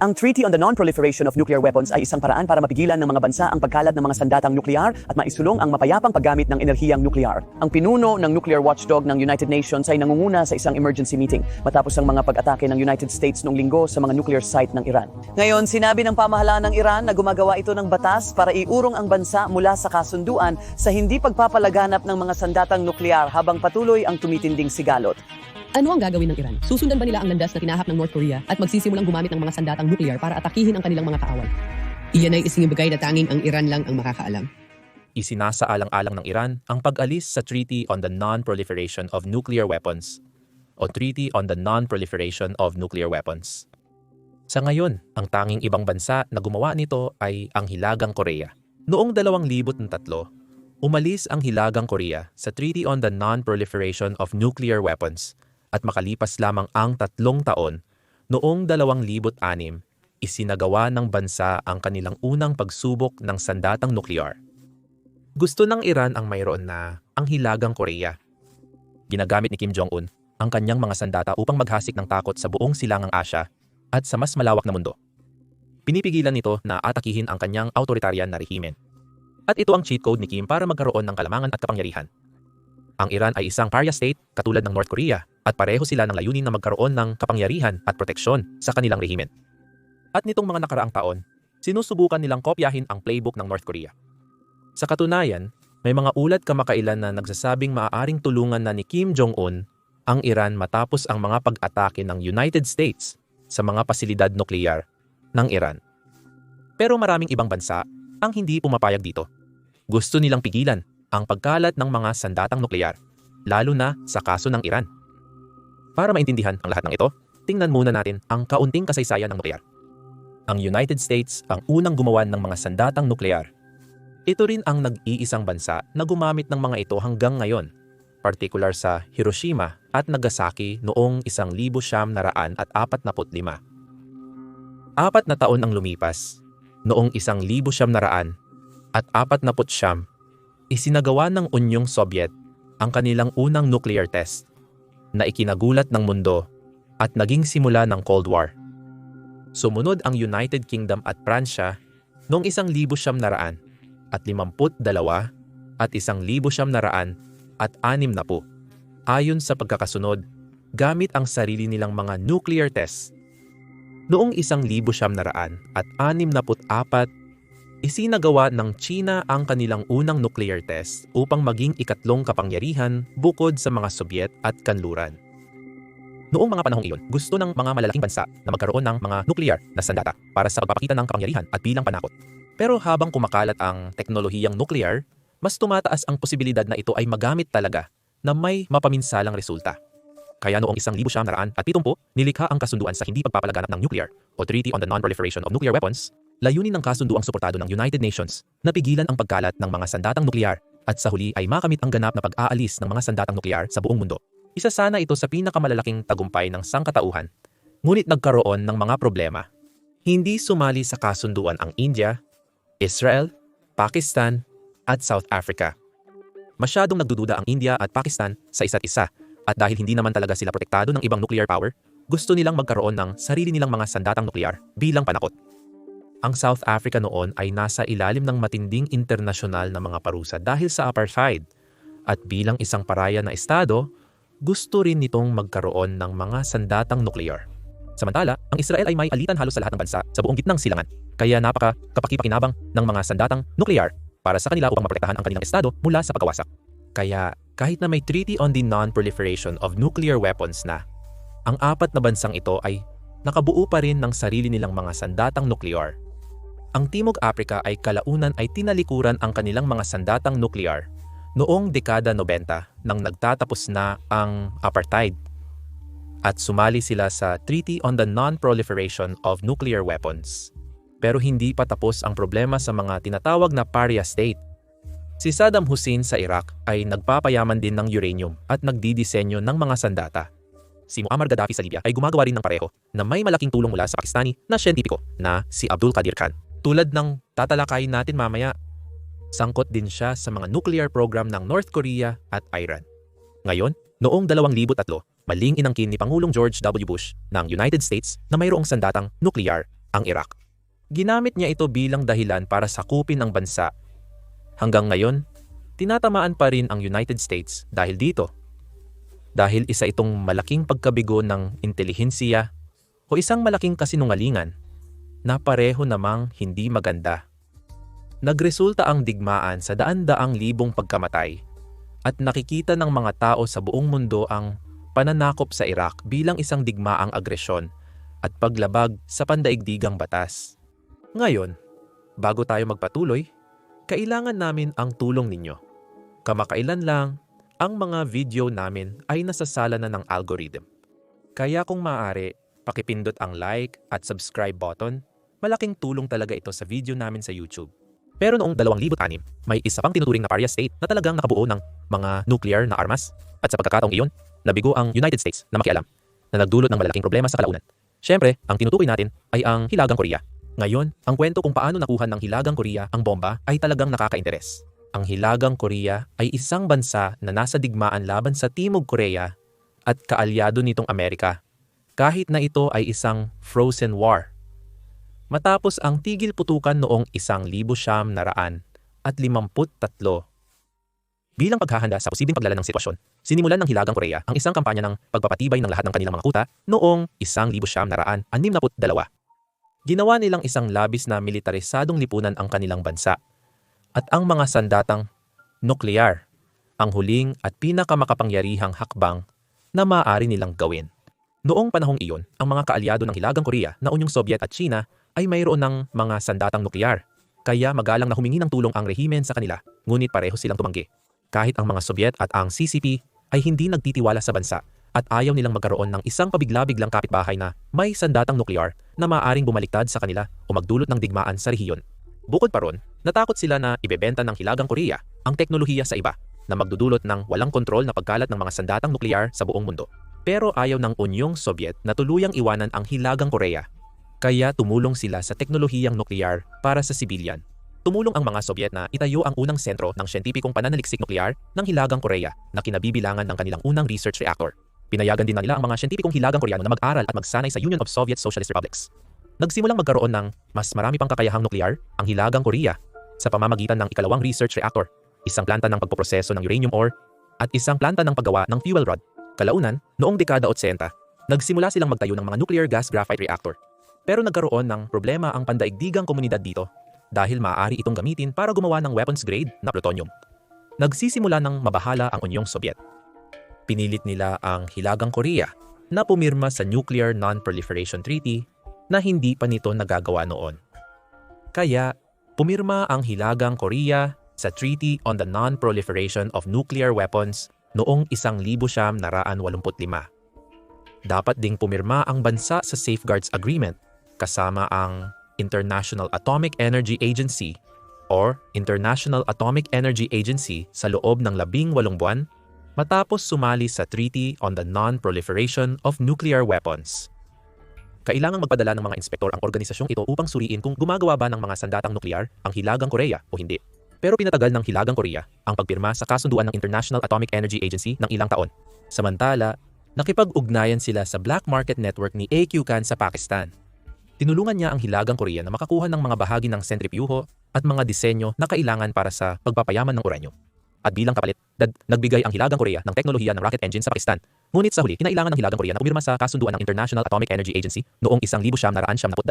Ang Treaty on the Non-Proliferation of Nuclear Weapons ay isang paraan para mapigilan ng mga bansa ang pagkalat ng mga sandatang nuklear at maisulong ang mapayapang paggamit ng enerhiyang nuklear. Ang pinuno ng nuclear watchdog ng United Nations ay nangunguna sa isang emergency meeting matapos ang mga pag-atake ng United States noong linggo sa mga nuclear site ng Iran. Ngayon, sinabi ng pamahalaan ng Iran na gumagawa ito ng batas para iurong ang bansa mula sa kasunduan sa hindi pagpapalaganap ng mga sandatang nuklear habang patuloy ang tumitinding sigalot. Ano ang gagawin ng Iran? Susundan ba nila ang landas na tinahak ng North Korea at magsisimulang gumamit ng mga sandatang nuklear para atakihin ang kanilang mga kaaway? Iyan ay isingibagay na tanging ang Iran lang ang makakaalam. Isinasaalang-alang ng Iran ang pag-alis sa Treaty on the Non-Proliferation of Nuclear Weapons o Treaty on the Non-Proliferation of Nuclear Weapons. Sa ngayon, ang tanging ibang bansa na gumawa nito ay ang Hilagang Korea. Noong 2003, umalis ang Hilagang Korea sa Treaty on the Non-Proliferation of Nuclear Weapons at makalipas lamang ang tatlong taon, noong 2006, isinagawa ng bansa ang kanilang unang pagsubok ng sandatang nuklear. Gusto ng Iran ang mayroon na ang Hilagang Korea. Ginagamit ni Kim Jong-un ang kanyang mga sandata upang maghasik ng takot sa buong silangang Asya at sa mas malawak na mundo. Pinipigilan nito na atakihin ang kanyang autoritarian na rehimen. At ito ang cheat code ni Kim para magkaroon ng kalamangan at kapangyarihan. Ang Iran ay isang paria state katulad ng North Korea at pareho sila ng layunin na magkaroon ng kapangyarihan at proteksyon sa kanilang rehimen. At nitong mga nakaraang taon, sinusubukan nilang kopyahin ang playbook ng North Korea. Sa katunayan, may mga ulat kamakailan na nagsasabing maaaring tulungan na ni Kim Jong-un ang Iran matapos ang mga pag-atake ng United States sa mga pasilidad nuklear ng Iran. Pero maraming ibang bansa ang hindi pumapayag dito. Gusto nilang pigilan ang pagkalat ng mga sandatang nuklear, lalo na sa kaso ng Iran. Para maintindihan ang lahat ng ito, tingnan muna natin ang kaunting kasaysayan ng nuklear. Ang United States ang unang gumawa ng mga sandatang nuklear. Ito rin ang nag-iisang bansa na gumamit ng mga ito hanggang ngayon, partikular sa Hiroshima at Nagasaki noong 1945. Apat na taon ang lumipas, noong 1949 at 49, isinagawa ng Unyong Soviet ang kanilang unang nuclear test na ikinagulat ng mundo at naging simula ng Cold War. Sumunod ang United Kingdom at Pransya noong 1900 at 52 at 1900 at 60. Ayon sa pagkakasunod, gamit ang sarili nilang mga nuclear tests. Noong 1900 at 64 Isinagawa ng China ang kanilang unang nuclear test upang maging ikatlong kapangyarihan bukod sa mga Soviet at kanluran. Noong mga panahong iyon, gusto ng mga malalaking bansa na magkaroon ng mga nuclear na sandata para sa pagpapakita ng kapangyarihan at bilang panakot. Pero habang kumakalat ang teknolohiyang nuclear, mas tumataas ang posibilidad na ito ay magamit talaga na may mapaminsalang resulta. Kaya noong 1970 at 70, nilikha ang kasunduan sa hindi pagpapalaganap ng nuclear o Treaty on the Non-Proliferation of Nuclear Weapons layunin ng kasunduang suportado ng United Nations na pigilan ang pagkalat ng mga sandatang nuklear at sa huli ay makamit ang ganap na pag-aalis ng mga sandatang nuklear sa buong mundo. Isa sana ito sa pinakamalalaking tagumpay ng sangkatauhan, ngunit nagkaroon ng mga problema. Hindi sumali sa kasunduan ang India, Israel, Pakistan, at South Africa. Masyadong nagdududa ang India at Pakistan sa isa't isa at dahil hindi naman talaga sila protektado ng ibang nuclear power, gusto nilang magkaroon ng sarili nilang mga sandatang nuklear bilang panakot. Ang South Africa noon ay nasa ilalim ng matinding internasyonal na mga parusa dahil sa apartheid. At bilang isang paraya na estado, gusto rin nitong magkaroon ng mga sandatang nuklear. Samantala, ang Israel ay may alitan halos sa lahat ng bansa sa buong gitnang silangan. Kaya napaka kapakipakinabang ng mga sandatang nuklear para sa kanila upang maprotektahan ang kanilang estado mula sa pagkawasak. Kaya kahit na may Treaty on the Non-Proliferation of Nuclear Weapons na, ang apat na bansang ito ay nakabuo pa rin ng sarili nilang mga sandatang nuklear ang Timog Africa ay kalaunan ay tinalikuran ang kanilang mga sandatang nuklear noong dekada 90 nang nagtatapos na ang apartheid at sumali sila sa Treaty on the Non-Proliferation of Nuclear Weapons. Pero hindi pa tapos ang problema sa mga tinatawag na paria state. Si Saddam Hussein sa Iraq ay nagpapayaman din ng uranium at nagdidisenyo ng mga sandata. Si Muammar Gaddafi sa Libya ay gumagawa rin ng pareho na may malaking tulong mula sa Pakistani na siyentipiko na si Abdul Qadir Khan. Tulad ng tatalakayin natin mamaya, sangkot din siya sa mga nuclear program ng North Korea at Iran. Ngayon, noong 2003, maling inangkin ni Pangulong George W. Bush ng United States na mayroong sandatang nuclear ang Iraq. Ginamit niya ito bilang dahilan para sakupin ang bansa. Hanggang ngayon, tinatamaan pa rin ang United States dahil dito. Dahil isa itong malaking pagkabigo ng intelihensiya o isang malaking kasinungalingan na pareho namang hindi maganda. Nagresulta ang digmaan sa daan-daang libong pagkamatay at nakikita ng mga tao sa buong mundo ang pananakop sa Iraq bilang isang digmaang agresyon at paglabag sa pandaigdigang batas. Ngayon, bago tayo magpatuloy, kailangan namin ang tulong ninyo. Kamakailan lang, ang mga video namin ay nasasala na ng algorithm. Kaya kung maaari, pakipindot ang like at subscribe button. Malaking tulong talaga ito sa video namin sa YouTube. Pero noong 2006, may isa pang tinuturing na paria state na talagang nakabuo ng mga nuclear na armas at sa pagkakataong iyon, nabigo ang United States na makialam na nagdulot ng malalaking problema sa kalaunan. Siyempre, ang tinutukoy natin ay ang Hilagang Korea. Ngayon, ang kwento kung paano nakuha ng Hilagang Korea ang bomba ay talagang nakakainteres. Ang Hilagang Korea ay isang bansa na nasa digmaan laban sa Timog Korea at kaalyado nitong Amerika. Kahit na ito ay isang frozen war matapos ang tigil putukan noong isang libo siyam naraan at limamput tatlo. Bilang paghahanda sa posibleng paglala ng sitwasyon, sinimulan ng Hilagang Korea ang isang kampanya ng pagpapatibay ng lahat ng kanilang mga kuta noong isang libo siyam naraan anim naput dalawa. Ginawa nilang isang labis na militarisadong lipunan ang kanilang bansa at ang mga sandatang nuklear, ang huling at pinakamakapangyarihang hakbang na maaari nilang gawin. Noong panahong iyon, ang mga kaalyado ng Hilagang Korea na Unyong Soviet at China ay mayroon ng mga sandatang nuklear. Kaya magalang na humingi ng tulong ang rehimen sa kanila, ngunit pareho silang tumanggi. Kahit ang mga Soviet at ang CCP ay hindi nagtitiwala sa bansa at ayaw nilang magkaroon ng isang pabigla-biglang kapitbahay na may sandatang nuklear na maaaring bumaliktad sa kanila o magdulot ng digmaan sa rehiyon. Bukod pa ron, natakot sila na ibebenta ng Hilagang Korea ang teknolohiya sa iba na magdudulot ng walang kontrol na pagkalat ng mga sandatang nuklear sa buong mundo. Pero ayaw ng Unyong Soviet na tuluyang iwanan ang Hilagang Korea kaya tumulong sila sa teknolohiyang nuklear para sa sibilyan. Tumulong ang mga Soviet na itayo ang unang sentro ng siyentipikong pananaliksik nuklear ng Hilagang Korea na kinabibilangan ng kanilang unang research reactor. Pinayagan din na nila ang mga siyentipikong Hilagang Koreano na mag-aral at magsanay sa Union of Soviet Socialist Republics. Nagsimulang magkaroon ng mas marami pang kakayahang nuklear ang Hilagang Korea sa pamamagitan ng ikalawang research reactor, isang planta ng pagpoproseso ng uranium ore, at isang planta ng paggawa ng fuel rod. Kalaunan, noong dekada 80, nagsimula silang magtayo ng mga nuclear gas graphite reactor pero nagkaroon ng problema ang pandaigdigang komunidad dito dahil maaari itong gamitin para gumawa ng weapons grade na plutonium. Nagsisimula ng mabahala ang Unyong Soviet. Pinilit nila ang Hilagang Korea na pumirma sa Nuclear Non-Proliferation Treaty na hindi pa nito nagagawa noon. Kaya, pumirma ang Hilagang Korea sa Treaty on the Non-Proliferation of Nuclear Weapons noong 1985. Dapat ding pumirma ang bansa sa Safeguards Agreement kasama ang International Atomic Energy Agency or International Atomic Energy Agency sa loob ng labing walong buwan matapos sumali sa Treaty on the Non-Proliferation of Nuclear Weapons. Kailangang magpadala ng mga inspektor ang organisasyong ito upang suriin kung gumagawa ba ng mga sandatang nuklear ang Hilagang Korea o hindi. Pero pinatagal ng Hilagang Korea ang pagpirma sa kasunduan ng International Atomic Energy Agency ng ilang taon. Samantala, nakipag-ugnayan sila sa black market network ni AQ Khan sa Pakistan tinulungan niya ang Hilagang Korea na makakuha ng mga bahagi ng sentripuho at mga disenyo na kailangan para sa pagpapayaman ng uranium. At bilang kapalit, dad, nagbigay ang Hilagang Korea ng teknolohiya ng rocket engine sa Pakistan. Ngunit sa huli, kinailangan ng Hilagang Korea na pumirma sa kasunduan ng International Atomic Energy Agency noong 1972.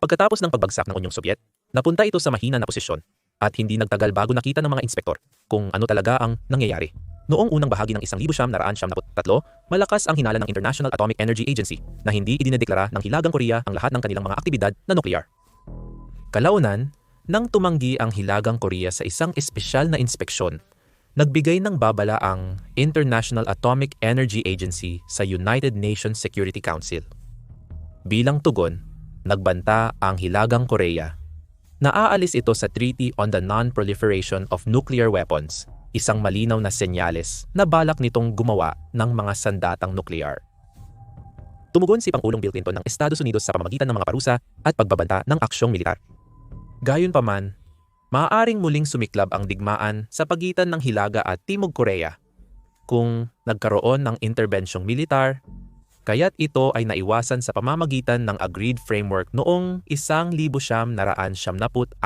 Pagkatapos ng pagbagsak ng Unyong Soviet, napunta ito sa mahina na posisyon at hindi nagtagal bago nakita ng mga inspektor kung ano talaga ang nangyayari. Noong unang bahagi ng 1973, malakas ang hinala ng International Atomic Energy Agency na hindi idinedeklara ng Hilagang Korea ang lahat ng kanilang mga aktibidad na nuklear. Kalaunan, nang tumanggi ang Hilagang Korea sa isang espesyal na inspeksyon, nagbigay ng babala ang International Atomic Energy Agency sa United Nations Security Council. Bilang tugon, nagbanta ang Hilagang Korea na aalis ito sa Treaty on the Non-Proliferation of Nuclear Weapons isang malinaw na senyales na balak nitong gumawa ng mga sandatang nuklear. Tumugon si Pangulong Bill Clinton ng Estados Unidos sa pamamagitan ng mga parusa at pagbabanta ng aksyong militar. Gayunpaman, maaaring muling sumiklab ang digmaan sa pagitan ng Hilaga at Timog Korea kung nagkaroon ng interbensyong militar, kaya't ito ay naiwasan sa pamamagitan ng Agreed Framework noong 1974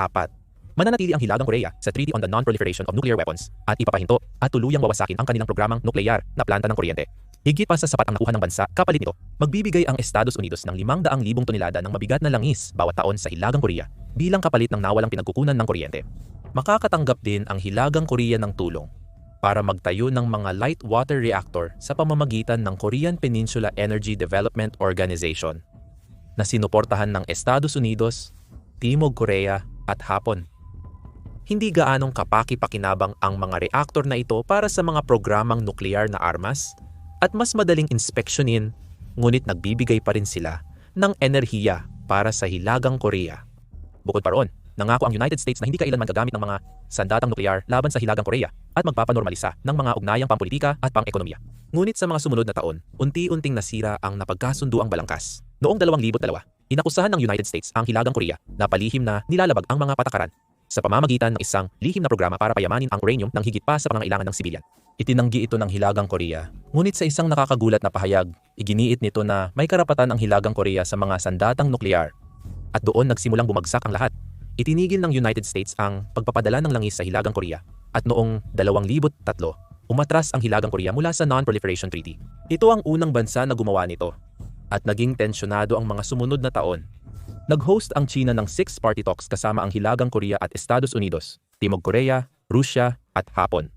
Mananatili ang Hilagang Korea sa Treaty on the Non-Proliferation of Nuclear Weapons at ipapahinto at tuluyang wawasakin ang kanilang programang nuklear na planta ng kuryente. Higit pa sa sapat ang nakuha ng bansa, kapalit nito, magbibigay ang Estados Unidos ng 500,000 tonelada ng mabigat na langis bawat taon sa Hilagang Korea bilang kapalit ng nawalang pinagkukunan ng kuryente. Makakatanggap din ang Hilagang Korea ng tulong para magtayo ng mga light water reactor sa pamamagitan ng Korean Peninsula Energy Development Organization na sinuportahan ng Estados Unidos, Timog Korea at Hapon. Hindi gaanong kapaki-pakinabang ang mga reaktor na ito para sa mga programang nuklear na armas at mas madaling inspeksyonin ngunit nagbibigay pa rin sila ng enerhiya para sa Hilagang Korea. Bukod pa roon, nangako ang United States na hindi kailanman gagamit ng mga sandatang nuklear laban sa Hilagang Korea at magpapanormalisa ng mga ugnayang pampolitika at pang-ekonomiya. Ngunit sa mga sumunod na taon, unti-unting nasira ang napagkasunduang balangkas. Noong 2002, inakusahan ng United States ang Hilagang Korea na palihim na nilalabag ang mga patakaran sa pamamagitan ng isang lihim na programa para payamanin ang uranium ng higit pa sa pangangailangan ng sibilyan. Itinanggi ito ng Hilagang Korea. Ngunit sa isang nakakagulat na pahayag, iginiit nito na may karapatan ang Hilagang Korea sa mga sandatang nuklear. At doon nagsimulang bumagsak ang lahat. Itinigil ng United States ang pagpapadala ng langis sa Hilagang Korea at noong 2003, umatras ang Hilagang Korea mula sa Non-Proliferation Treaty. Ito ang unang bansa na gumawa nito at naging tensyonado ang mga sumunod na taon. Nag-host ang China ng six party talks kasama ang Hilagang Korea at Estados Unidos, Timog Korea, Rusya at Hapon.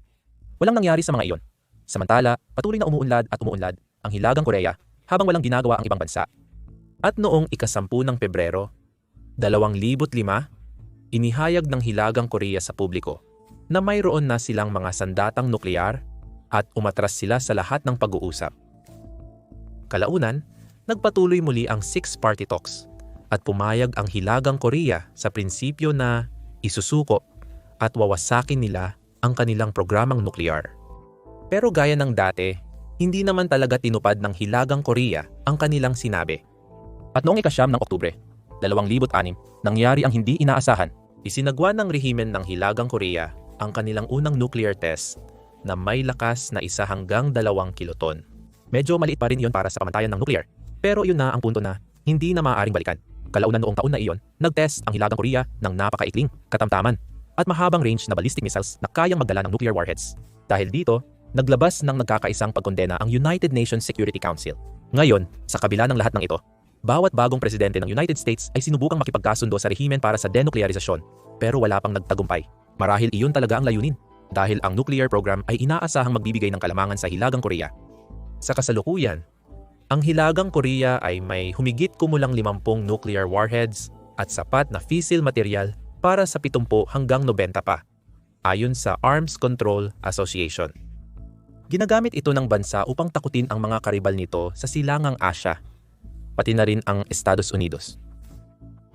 Walang nangyari sa mga iyon. Samantala, patuloy na umuunlad at umuunlad ang Hilagang Korea habang walang ginagawa ang ibang bansa. At noong ikasampu ng Pebrero, 2005, inihayag ng Hilagang Korea sa publiko na mayroon na silang mga sandatang nuklear at umatras sila sa lahat ng pag-uusap. Kalaunan, nagpatuloy muli ang six-party talks at pumayag ang Hilagang Korea sa prinsipyo na isusuko at wawasakin nila ang kanilang programang nuklear. Pero gaya ng dati, hindi naman talaga tinupad ng Hilagang Korea ang kanilang sinabi. At noong ikasyam ng Oktubre, 2006, nangyari ang hindi inaasahan. Isinagwa ng rehimen ng Hilagang Korea ang kanilang unang nuclear test na may lakas na isa hanggang dalawang kiloton. Medyo maliit pa rin iyon para sa pamantayan ng nuclear, pero yun na ang punto na hindi na maaaring balikan. Kalaunan noong taon na iyon, nag-test ang Hilagang Korea ng napakaikling, katamtaman, at mahabang range na ballistic missiles na kayang magdala ng nuclear warheads. Dahil dito, naglabas ng nagkakaisang pagkondena ang United Nations Security Council. Ngayon, sa kabila ng lahat ng ito, bawat bagong presidente ng United States ay sinubukang makipagkasundo sa rehimen para sa denuklearisasyon, pero wala pang nagtagumpay. Marahil iyon talaga ang layunin, dahil ang nuclear program ay inaasahang magbibigay ng kalamangan sa Hilagang Korea. Sa kasalukuyan, ang Hilagang Korea ay may humigit kumulang 50 nuclear warheads at sapat na fissile material para sa 70 hanggang 90 pa, ayon sa Arms Control Association. Ginagamit ito ng bansa upang takutin ang mga karibal nito sa silangang Asya, pati na rin ang Estados Unidos.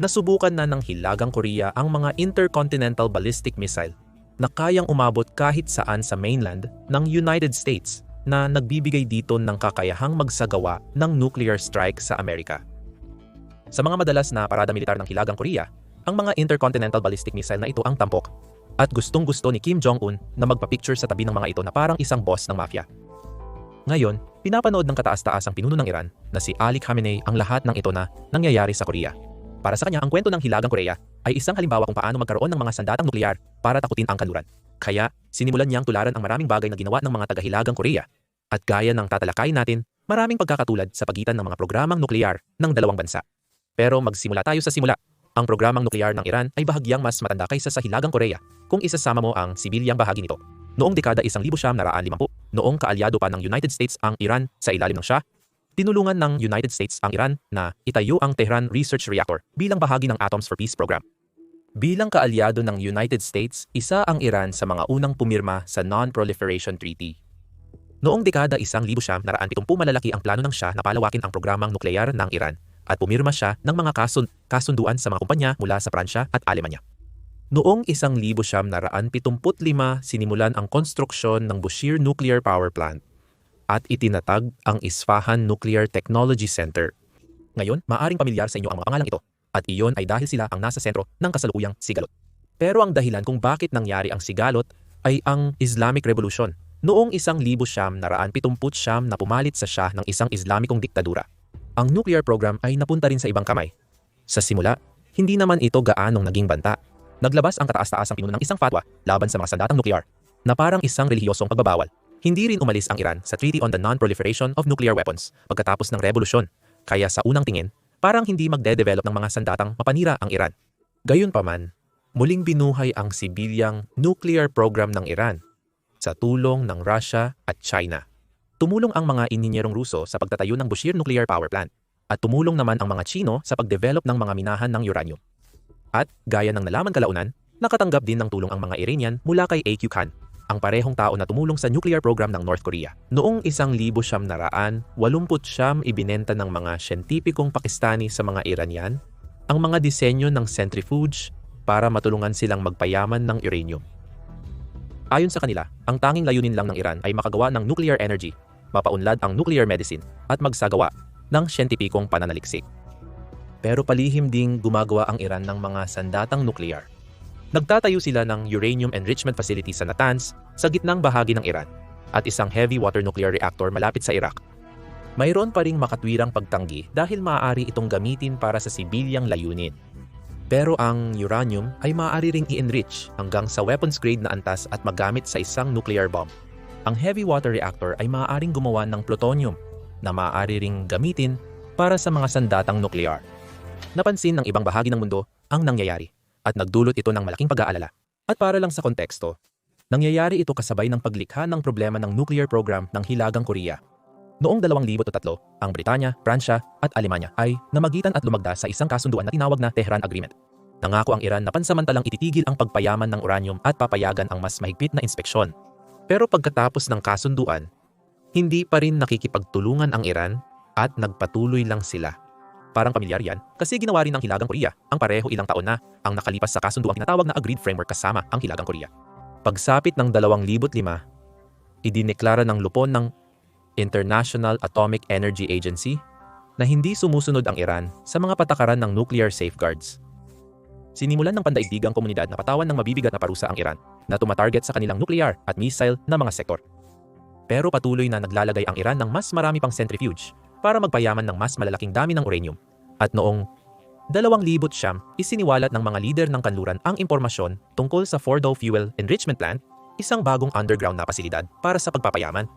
Nasubukan na ng Hilagang Korea ang mga intercontinental ballistic missile na kayang umabot kahit saan sa mainland ng United States na nagbibigay dito ng kakayahang magsagawa ng nuclear strike sa Amerika. Sa mga madalas na parada militar ng Hilagang Korea, ang mga intercontinental ballistic missile na ito ang tampok at gustong-gusto ni Kim Jong-un na magpa-picture sa tabi ng mga ito na parang isang boss ng mafia. Ngayon, pinapanood ng kataas-taas ang pinuno ng Iran na si Ali Khamenei ang lahat ng ito na nangyayari sa Korea. Para sa kanya, ang kwento ng Hilagang Korea ay isang halimbawa kung paano magkaroon ng mga sandatang nuklear para takutin ang kanluran. Kaya, sinimulan niyang tularan ang maraming bagay na ginawa ng mga taga-Hilagang Korea. At gaya ng tatalakayin natin, maraming pagkakatulad sa pagitan ng mga programang nuklear ng dalawang bansa. Pero magsimula tayo sa simula. Ang programang nuklear ng Iran ay bahagyang mas matanda kaysa sa Hilagang Korea kung isasama mo ang sibilyang bahagi nito. Noong dekada 1950, noong kaalyado pa ng United States ang Iran sa ilalim ng Shah, tinulungan ng United States ang Iran na itayo ang Tehran Research Reactor bilang bahagi ng Atoms for Peace program. Bilang kaalyado ng United States, isa ang Iran sa mga unang pumirma sa Non-Proliferation Treaty. Noong dekada 1970, malalaki ang plano ng Shah na palawakin ang programang nuklear ng Iran at pumirma siya ng mga kasun kasunduan sa mga kumpanya mula sa Pransya at Alemanya. Noong 1975, sinimulan ang konstruksyon ng Bushehr Nuclear Power Plant at itinatag ang Isfahan Nuclear Technology Center. Ngayon, maaring pamilyar sa inyo ang mga pangalang ito at iyon ay dahil sila ang nasa sentro ng kasalukuyang sigalot. Pero ang dahilan kung bakit nangyari ang sigalot ay ang Islamic Revolution Noong isang libo siyam naraan pitumput siyam na pumalit sa siya ng isang Islamikong diktadura. Ang nuclear program ay napunta rin sa ibang kamay. Sa simula, hindi naman ito gaanong naging banta. Naglabas ang kataas-taasang pinuno ng isang fatwa laban sa mga sandatang nuklear na parang isang relihiyosong pagbabawal. Hindi rin umalis ang Iran sa Treaty on the Non-Proliferation of Nuclear Weapons pagkatapos ng revolusyon. Kaya sa unang tingin, parang hindi magde-develop ng mga sandatang mapanira ang Iran. Gayunpaman, muling binuhay ang sibilyang nuclear program ng Iran sa tulong ng Russia at China. Tumulong ang mga ininyerong Ruso sa pagtatayo ng Bushehr Nuclear Power Plant at tumulong naman ang mga Chino sa pagdevelop ng mga minahan ng uranium. At gaya ng nalaman kalaunan, nakatanggap din ng tulong ang mga Iranian mula kay AQ Khan, ang parehong tao na tumulong sa nuclear program ng North Korea. Noong isang libo siyam naraan, walumput siyam ibinenta ng mga siyentipikong Pakistani sa mga Iranian ang mga disenyo ng centrifuge para matulungan silang magpayaman ng uranium. Ayon sa kanila, ang tanging layunin lang ng Iran ay makagawa ng nuclear energy, mapaunlad ang nuclear medicine, at magsagawa ng siyentipikong pananaliksik. Pero palihim ding gumagawa ang Iran ng mga sandatang nuclear. Nagtatayo sila ng uranium enrichment facility sa Natanz, sa gitnang bahagi ng Iran, at isang heavy water nuclear reactor malapit sa Iraq. Mayroon pa ring makatwirang pagtanggi dahil maaari itong gamitin para sa sibilyang layunin. Pero ang uranium ay maaari ring i-enrich hanggang sa weapons grade na antas at magamit sa isang nuclear bomb. Ang heavy water reactor ay maaaring gumawa ng plutonium na maaari ring gamitin para sa mga sandatang nuklear. Napansin ng ibang bahagi ng mundo ang nangyayari at nagdulot ito ng malaking pag-aalala. At para lang sa konteksto, nangyayari ito kasabay ng paglikha ng problema ng nuclear program ng Hilagang Korea. Noong 2003, ang Britanya, Pransya at Alemanya ay namagitan at lumagda sa isang kasunduan na tinawag na Tehran Agreement. Nangako ang Iran na pansamantalang ititigil ang pagpayaman ng uranium at papayagan ang mas mahigpit na inspeksyon. Pero pagkatapos ng kasunduan, hindi pa rin nakikipagtulungan ang Iran at nagpatuloy lang sila. Parang pamilyar yan kasi ginawa rin ng Hilagang Korea ang pareho ilang taon na ang nakalipas sa kasunduang tinatawag na Agreed Framework kasama ang Hilagang Korea. Pagsapit ng 2005, idineklara ng lupon ng International Atomic Energy Agency na hindi sumusunod ang Iran sa mga patakaran ng nuclear safeguards. Sinimulan ng pandaigdigang komunidad na patawan ng mabibigat na parusa ang Iran na tumatarget sa kanilang nuclear at missile na mga sektor. Pero patuloy na naglalagay ang Iran ng mas marami pang centrifuge para magpayaman ng mas malalaking dami ng uranium. At noong 2000 siyam, isiniwalat ng mga lider ng kanluran ang impormasyon tungkol sa Fordow Fuel Enrichment Plant, isang bagong underground na pasilidad para sa pagpapayaman.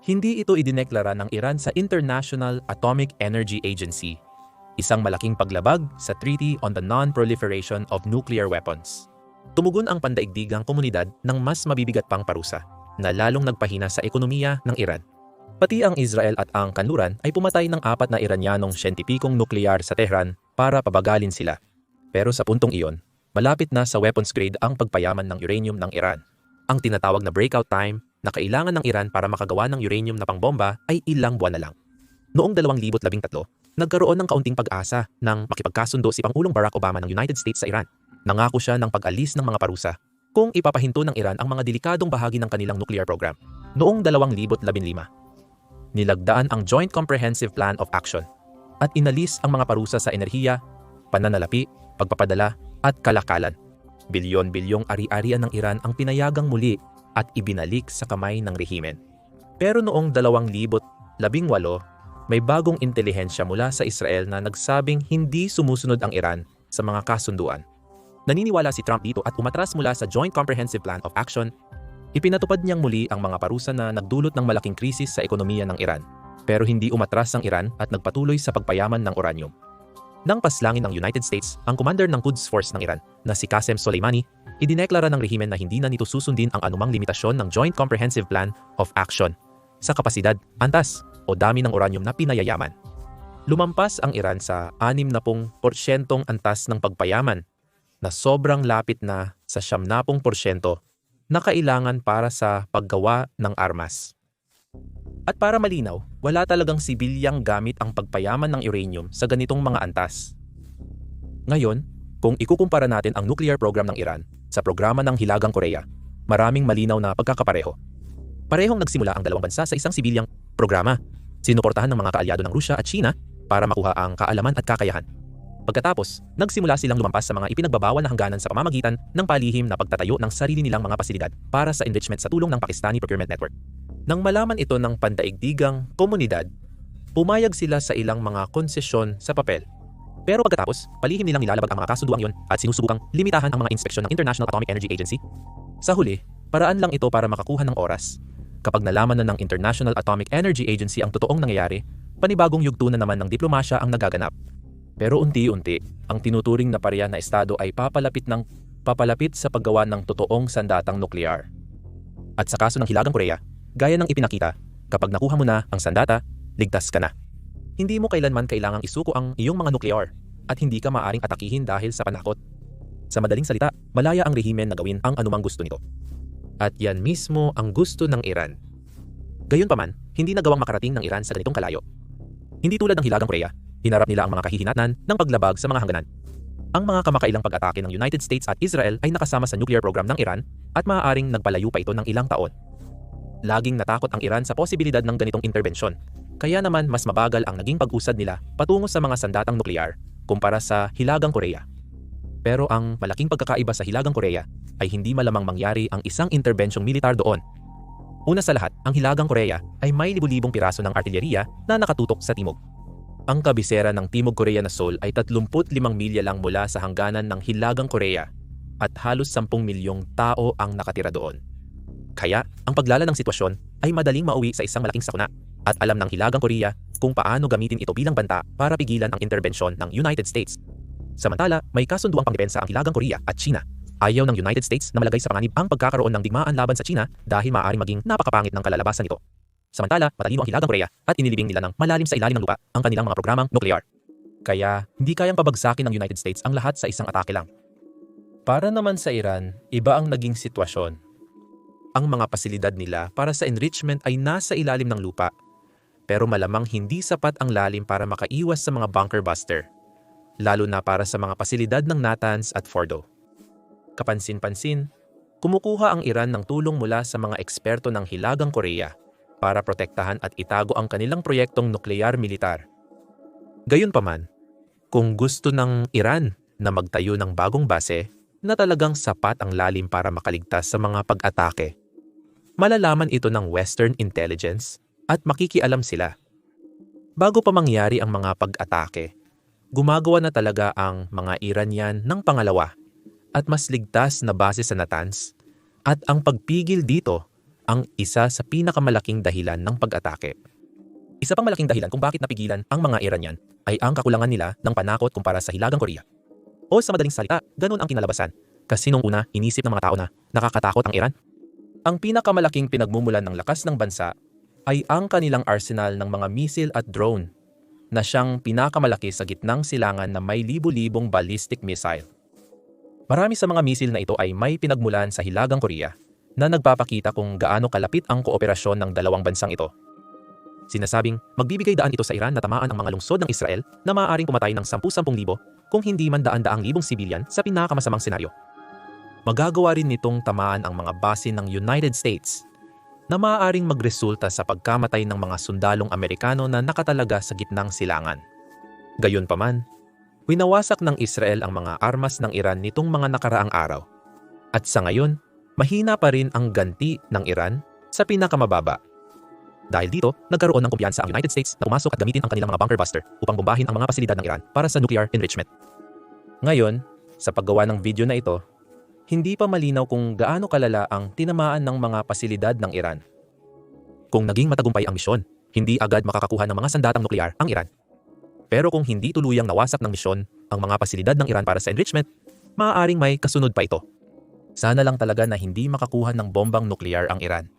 Hindi ito idineklara ng Iran sa International Atomic Energy Agency, isang malaking paglabag sa Treaty on the Non-Proliferation of Nuclear Weapons. Tumugon ang pandaigdigang komunidad ng mas mabibigat pang parusa na lalong nagpahina sa ekonomiya ng Iran. Pati ang Israel at ang kanluran ay pumatay ng apat na Iranyanong siyentipikong nuklear sa Tehran para pabagalin sila. Pero sa puntong iyon, malapit na sa weapons grade ang pagpayaman ng uranium ng Iran. Ang tinatawag na breakout time na kailangan ng Iran para makagawa ng uranium na pangbomba ay ilang buwan na lang. Noong 2013, nagkaroon ng kaunting pag-asa nang makipagkasundo si Pangulong Barack Obama ng United States sa Iran. Nangako siya ng pag-alis ng mga parusa kung ipapahinto ng Iran ang mga delikadong bahagi ng kanilang nuclear program. Noong 2015, nilagdaan ang Joint Comprehensive Plan of Action at inalis ang mga parusa sa enerhiya, pananalapi, pagpapadala at kalakalan. Bilyon-bilyong ari-arian ng Iran ang pinayagang muli at ibinalik sa kamay ng rehimen. Pero noong 2018, may bagong intelihensya mula sa Israel na nagsabing hindi sumusunod ang Iran sa mga kasunduan. Naniniwala si Trump dito at umatras mula sa Joint Comprehensive Plan of Action Ipinatupad niyang muli ang mga parusa na nagdulot ng malaking krisis sa ekonomiya ng Iran, pero hindi umatras ang Iran at nagpatuloy sa pagpayaman ng uranium. Nang paslangin ng United States, ang commander ng Quds Force ng Iran na si Qasem Soleimani, idineklara ng rehimen na hindi na nito susundin ang anumang limitasyon ng Joint Comprehensive Plan of Action sa kapasidad, antas o dami ng uranium na pinayayaman. Lumampas ang Iran sa 60% antas ng pagpayaman na sobrang lapit na sa 70% na kailangan para sa paggawa ng armas. At para malinaw, wala talagang sibilyang gamit ang pagpayaman ng uranium sa ganitong mga antas. Ngayon, kung ikukumpara natin ang nuclear program ng Iran sa programa ng Hilagang Korea, maraming malinaw na pagkakapareho. Parehong nagsimula ang dalawang bansa sa isang sibilyang programa. Sinuportahan ng mga kaalyado ng Rusya at China para makuha ang kaalaman at kakayahan. Pagkatapos, nagsimula silang lumampas sa mga ipinagbabawal na hangganan sa pamamagitan ng palihim na pagtatayo ng sarili nilang mga pasilidad para sa enrichment sa tulong ng Pakistani Procurement Network. Nang malaman ito ng pandaigdigang komunidad, pumayag sila sa ilang mga konsesyon sa papel. Pero pagkatapos, palihim nilang nilalabag ang mga kasunduang yon at sinusubukang limitahan ang mga inspeksyon ng International Atomic Energy Agency. Sa huli, paraan lang ito para makakuha ng oras. Kapag nalaman na ng International Atomic Energy Agency ang totoong nangyayari, panibagong yugto na naman ng diplomasya ang nagaganap. Pero unti-unti, ang tinuturing na pareha na estado ay papalapit ng papalapit sa paggawa ng totoong sandatang nuklear. At sa kaso ng Hilagang Korea, gaya ng ipinakita, kapag nakuha mo na ang sandata, ligtas ka na. Hindi mo kailanman kailangang isuko ang iyong mga nuklear at hindi ka maaring atakihin dahil sa panakot. Sa madaling salita, malaya ang rehimen na gawin ang anumang gusto nito. At yan mismo ang gusto ng Iran. Gayunpaman, hindi nagawang makarating ng Iran sa ganitong kalayo. Hindi tulad ng Hilagang Korea, hinarap nila ang mga kahihinatnan ng paglabag sa mga hangganan. Ang mga kamakailang pag-atake ng United States at Israel ay nakasama sa nuclear program ng Iran at maaaring nagpalayo pa ito ng ilang taon. Laging natakot ang Iran sa posibilidad ng ganitong interbensyon. Kaya naman mas mabagal ang naging pag-usad nila patungo sa mga sandatang nuklear kumpara sa Hilagang Korea. Pero ang malaking pagkakaiba sa Hilagang Korea ay hindi malamang mangyari ang isang interbensyong militar doon. Una sa lahat, ang Hilagang Korea ay may libu-libong piraso ng artilyeriya na nakatutok sa timog. Ang kabisera ng Timog Korea na Seoul ay 35 milya lang mula sa hangganan ng Hilagang Korea at halos 10 milyong tao ang nakatira doon. Kaya, ang paglala ng sitwasyon ay madaling mauwi sa isang malaking sakuna at alam ng Hilagang Korea kung paano gamitin ito bilang banta para pigilan ang interbensyon ng United States. Samantala, may kasunduang pangdepensa ang Hilagang Korea at China. Ayaw ng United States na malagay sa panganib ang pagkakaroon ng digmaan laban sa China dahil maaaring maging napakapangit ng kalalabasan nito. Samantala, matalino ang Hilagang Korea at inilibing nila ng malalim sa ilalim ng lupa ang kanilang mga programang nuklear. Kaya, hindi kayang pabagsakin ng United States ang lahat sa isang atake lang. Para naman sa Iran, iba ang naging sitwasyon. Ang mga pasilidad nila para sa enrichment ay nasa ilalim ng lupa, pero malamang hindi sapat ang lalim para makaiwas sa mga bunker buster, lalo na para sa mga pasilidad ng Natanz at Fordo. Kapansin-pansin, kumukuha ang Iran ng tulong mula sa mga eksperto ng Hilagang Korea para protektahan at itago ang kanilang proyektong nuklear militar. Gayunpaman, kung gusto ng Iran na magtayo ng bagong base na talagang sapat ang lalim para makaligtas sa mga pag-atake, malalaman ito ng Western intelligence at makikialam sila. Bago pa mangyari ang mga pag-atake, gumagawa na talaga ang mga Iranian ng pangalawa at mas ligtas na base sa Natanz at ang pagpigil dito ang isa sa pinakamalaking dahilan ng pag-atake. Isa pang malaking dahilan kung bakit napigilan ang mga Iranian ay ang kakulangan nila ng panakot kumpara sa Hilagang Korea. O sa madaling salita, ganun ang kinalabasan. Kasi nung una, inisip ng mga tao na nakakatakot ang Iran. Ang pinakamalaking pinagmumulan ng lakas ng bansa ay ang kanilang arsenal ng mga misil at drone na siyang pinakamalaki sa gitnang silangan na may libu-libong ballistic missile. Marami sa mga misil na ito ay may pinagmulan sa Hilagang Korea na nagpapakita kung gaano kalapit ang kooperasyon ng dalawang bansang ito. Sinasabing magbibigay daan ito sa Iran na tamaan ang mga lungsod ng Israel na maaaring pumatay ng 10-10,000 kung hindi man daan-daang libong sibilyan sa pinakamasamang senaryo. Magagawa rin nitong tamaan ang mga base ng United States na maaaring magresulta sa pagkamatay ng mga sundalong Amerikano na nakatalaga sa gitnang silangan. Gayunpaman, winawasak ng Israel ang mga armas ng Iran nitong mga nakaraang araw. At sa ngayon, mahina pa rin ang ganti ng Iran sa pinakamababa. Dahil dito, nagkaroon ng kumpiyansa ang United States na pumasok at gamitin ang kanilang mga bunker buster upang bombahin ang mga pasilidad ng Iran para sa nuclear enrichment. Ngayon, sa paggawa ng video na ito, hindi pa malinaw kung gaano kalala ang tinamaan ng mga pasilidad ng Iran. Kung naging matagumpay ang misyon, hindi agad makakakuha ng mga sandatang nuklear ang Iran. Pero kung hindi tuluyang nawasak ng misyon ang mga pasilidad ng Iran para sa enrichment, maaaring may kasunod pa ito. Sana lang talaga na hindi makakuha ng bombang nuklear ang Iran.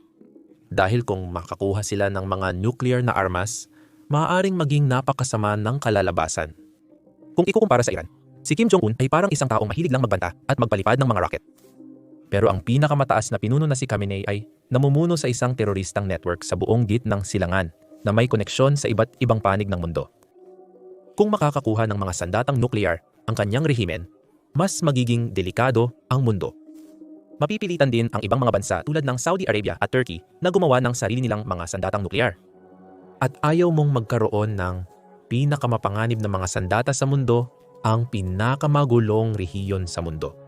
Dahil kung makakuha sila ng mga nuclear na armas, maaaring maging napakasama ng kalalabasan. Kung ikukumpara sa Iran, si Kim Jong-un ay parang isang taong mahilig lang magbanta at magpalipad ng mga rocket. Pero ang pinakamataas na pinuno na si Khamenei ay namumuno sa isang teroristang network sa buong git ng silangan na may koneksyon sa iba't ibang panig ng mundo. Kung makakakuha ng mga sandatang nuklear ang kanyang rehimen, mas magiging delikado ang mundo mapipilitan din ang ibang mga bansa tulad ng Saudi Arabia at Turkey na gumawa ng sarili nilang mga sandatang nuklear. At ayaw mong magkaroon ng pinakamapanganib na mga sandata sa mundo ang pinakamagulong rehiyon sa mundo.